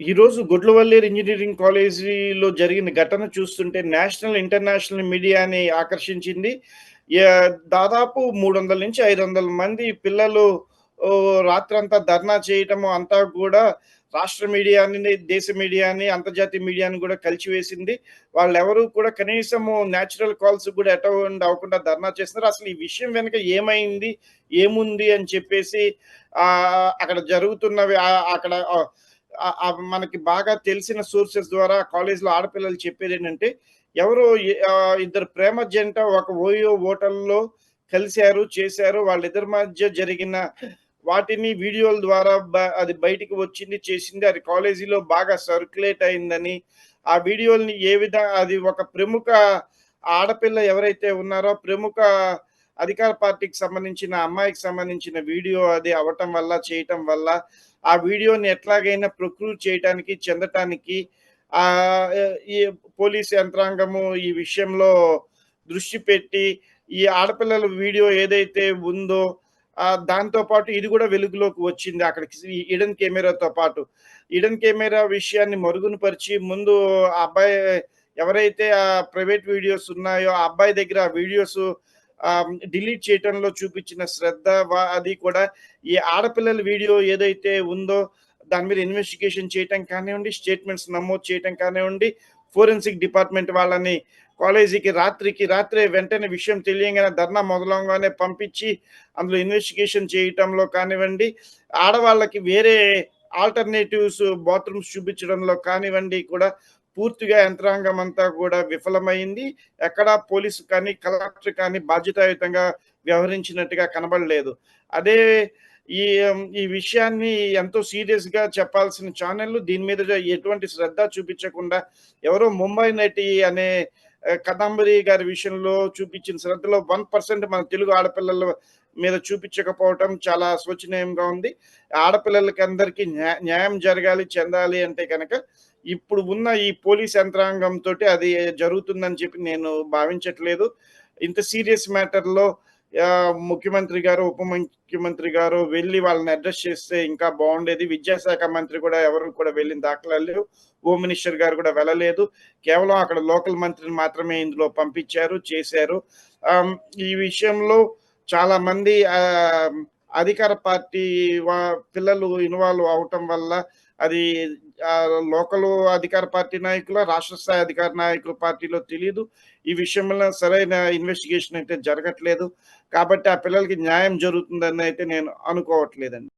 ఈరోజు గుడ్లవల్లేరు ఇంజనీరింగ్ కాలేజీలో జరిగిన ఘటన చూస్తుంటే నేషనల్, ఇంటర్నేషనల్ మీడియాని ఆకర్షించింది. దాదాపు మూడు వందల నుంచి ఐదు వందల మంది పిల్లలు రాత్రంతా ధర్నా చేయటము అంతా కూడా రాష్ట్ర మీడియాని, దేశ మీడియాని, అంతర్జాతీయ మీడియాని కూడా కలిచివేసింది. వాళ్ళెవరూ కూడా కనీసము నేచురల్ కాల్స్ కూడా అటెండ్ అవ్వకుండా ధర్నా చేస్తున్నారు. అసలు ఈ విషయం వెనుక ఏమైంది? ఏముంది? అని చెప్పేసి అక్కడ జరుగుతున్నవి అక్కడ మనకి బాగా తెలిసిన సోర్సెస్ ద్వారా కాలేజ్‌లో ఆడపిల్లలు చెప్పేది ఏంటంటే ఎవరు ఇద్దరు ప్రేమ జంట ఒక ఓయో హోటల్‌లో కలిశారు చేశారు. వాళ్ళిద్దరి మధ్య జరిగిన వాటిని వీడియోల ద్వారా బ అది బయటికి వచ్చింది, చేసింది. అది కాలేజీలో బాగా సర్క్యులేట్ అయిందని, ఆ వీడియోలని ఏ విధంగా అది ఒక ప్రముఖ ఆడపిల్ల ఎవరైతే ఉన్నారో, ప్రముఖ అధికార పార్టీకి సంబంధించిన అమ్మాయికి సంబంధించిన వీడియో అది అవటం వల్ల, చేయటం వల్ల, ఆ వీడియోని ఎట్లాగైనా ప్రొక్రూవ్ చేయటానికి, చెందటానికి ఆ ఈ పోలీస్ యంత్రాంగము ఈ విషయంలో దృష్టి పెట్టి, ఈ ఆడపిల్లల వీడియో ఏదైతే ఉందో దాంతో పాటు ఇది కూడా వెలుగులోకి వచ్చింది. అక్కడికి ఇడన్ కెమెరాతో పాటు. ఇడన్ కెమెరా విషయాన్ని మరుగునపరిచి ముందు ఆ అబ్బాయి ఎవరైతే ఆ ప్రైవేట్ వీడియోస్ ఉన్నాయో, ఆ అబ్బాయి దగ్గర ఆ వీడియోస్ డిలీట్ చేయటంలో చూపించిన శ్రద్ధ అది కూడా ఈ ఆడపిల్లల వీడియో ఏదైతే ఉందో, దాని మీద ఇన్వెస్టిగేషన్ చేయటం కానివ్వండి, స్టేట్మెంట్స్ నమోదు చేయటం కానివ్వండి, ఫోరెన్సిక్ డిపార్ట్‌మెంట్ వాళ్ళని కాలేజీకి రాత్రికి రాత్రే వెంటనే విషయం తెలియంగానే ధర్నా మొదలంగానే పంపించి, అందులో ఇన్వెస్టిగేషన్ చేయటంలో కానివ్వండి, ఆడవాళ్ళకి వేరే ఆల్టర్‌నేటివ్స్ బాత్రూమ్స్ చూపించడంలో కానివ్వండి కూడా పూర్తిగా యంత్రాంగం అంతా కూడా విఫలమైంది. ఎక్కడా పోలీసు కానీ, కలెక్టర్ కానీ బాధ్యతాయుతంగా వ్యవహరించినట్టుగా కనబడలేదు. అదే ఈ ఈ విషయాన్ని ఎంతో సీరియస్‌గా చెప్పాల్సిన ఛానళ్ళు దీని మీద ఎటువంటి శ్రద్ధ చూపించకుండా, ఎవరో ముంబై నటి అనే కదంబరి గారి విషయంలో చూపించిన శ్రద్ధలో వన్ పర్సెంట్ మన తెలుగు ఆడపిల్లల మీద చూపించకపోవటం చాలా శోచనీయంగా ఉంది. ఆడపిల్లలకి అందరికీ న్యాయం జరగాలి, చెందాలి అంటే కనుక ఇప్పుడు ఉన్న ఈ పోలీస్ యంత్రాంగంతో అది జరుగుతుందని చెప్పి నేను భావించట్లేదు. ఇంత సీరియస్ మ్యాటర్‌లో ముఖ్యమంత్రి గారు, ఉప ముఖ్యమంత్రి గారు వెళ్ళి వాళ్ళని అడ్రస్ చేస్తే ఇంకా బాగుండేది విద్యాశాఖ మంత్రి కూడా ఎవరు కూడా వెళ్ళిన దాఖలాలు లేవు. హోమ్ మినిస్టర్ గారు కూడా వెళ్ళలేదు. కేవలం అక్కడ లోకల్ మంత్రిని మాత్రమే ఇందులో పంపించారు, చేశారు. ఈ విషయంలో చాలామంది మంది అధికార పార్టీ వా పిల్లలు ఇన్వాల్వ్ అవ్వటం వల్ల అది లోకల్ అధికార పార్టీ నాయకులు రాష్ట్ర స్థాయి అధికార నాయకుల పార్టీలో తెలియదు ఈ విషయంలో సరైన ఇన్వెస్టిగేషన్ అయితే జరగట్లేదు. కాబట్టి ఆ పిల్లలకి న్యాయం జరుగుతుందని అయితే నేను అనుకోవట్లేదండి.